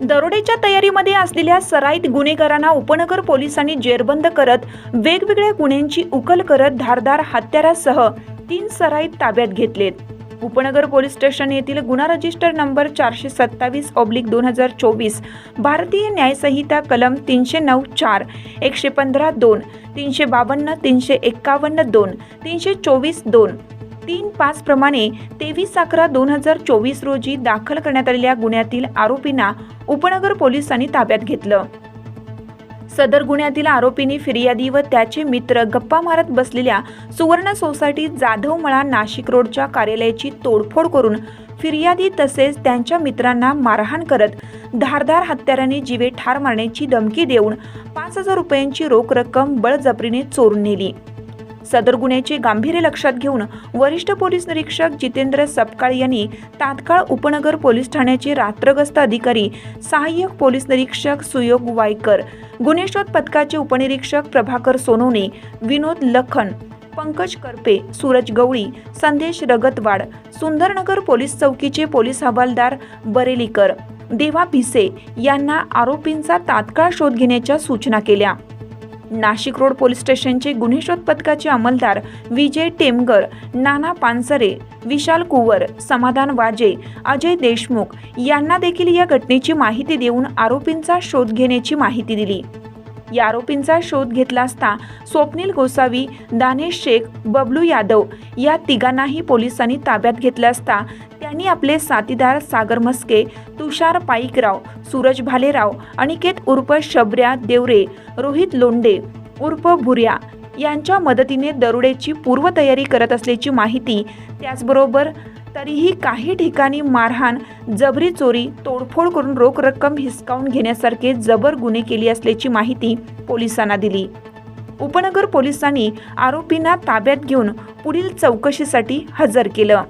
दरोडेच्या तयारीमध्ये असलेल्या सराईत गुन्हेगारांना उपनगर पोलिसांनी जेरबंद करत वेगवेगळ्या गुन्ह्यांची उकल करत धारदार हत्यारासह तीन सराईत ताब्यात घेतलेत. उपनगर पोलीस स्टेशन येथील गुन्हा रजिस्टर नंबर चारशे सत्तावीस ऑब्लिक दोन हजार चोवीस भारतीय न्यायसंहिता कलम तीनशे नऊ चार एकशे पंधरा दोन तीनशे बावन्न तीनशे एक्कावन्न दोन तीनशे चोवीस दोन तीन पाच प्रमाणे तेवीस अकरा दोन हजार चोवीस रोजी दाखल करण्यात आलेल्या गुन्ह्यातील आरोपींना उपनगर पोलिसांनी ताब्यात घेतलं. सदर गुन्ह्यातील आरोपींनी फिर्यादी व त्याचे मित्र गप्पा मारत बसलेल्या सुवर्ण सोसायटी जाधव मळा नाशिक रोडच्या कार्यालयाची तोडफोड करून फिर्यादी तसेच त्यांच्या मित्रांना मारहाण करत धारदार हत्याराने जीवे ठार मारण्याची धमकी देऊन पाच हजार रुपयांची रोख रक्कम बळजबरीने चोरून नेली. सदर गुन्ह्याचे गांभीर्य लक्षात घेऊन वरिष्ठ पोलीस निरीक्षक जितेंद्र सपकाळ यांनी तात्काळ उपनगर पोलीस ठाण्याचे रात्रगस्त अधिकारी सहाय्यक पोलीस निरीक्षक सुयोग वायकर गुन्हे शोध पथकाचे उपनिरीक्षक प्रभाकर सोनवणे विनोद लखन पंकज करपे सूरज गवळी संदेश रगतवाड सुंदरनगर पोलीस चौकीचे पोलीस हवालदार बरेलीकर देवा भिसे यांना आरोपींचा तात्काळ शोध घेण्याच्या सूचना केल्या. नाशिक रोड पोलीस स्टेशनचे गुन्हे शोध पथकाचे अंमलदार विजय टेमगर नाना पानसरे विशाल कुवर समाधान वाजे अजय देशमुख यांना देखील या घटनेची माहिती देऊन आरोपींचा शोध घेण्याची माहिती दिली. या आरोपींचा शोध घेतला असता स्वप्नील गोसावी दानेश शेख बबलू यादव या तिघांनाही पोलिसांनी ताब्यात घेतलं असता त्यांनी आपले साथीदार सागर मस्के तुषार पाईकराव सूरज भालेराव अनिकेत उर्फ शबऱ्या देवरे रोहित लोंडे उर्फ भुर्या यांच्या मदतीने दरोड्याची पूर्वतयारी करत असल्याची माहिती त्याचबरोबर तरीही काही ठिकाणी मारहाण जबरी चोरी तोडफोड करून रोख रक्कम हिसकावून घेण्यासारखे जबर गुन्हे केली असल्याची माहिती पोलिसांना दिली. उपनगर पोलिसांनी आरोपींना ताब्यात घेऊन पुढील चौकशीसाठी हजर केलं.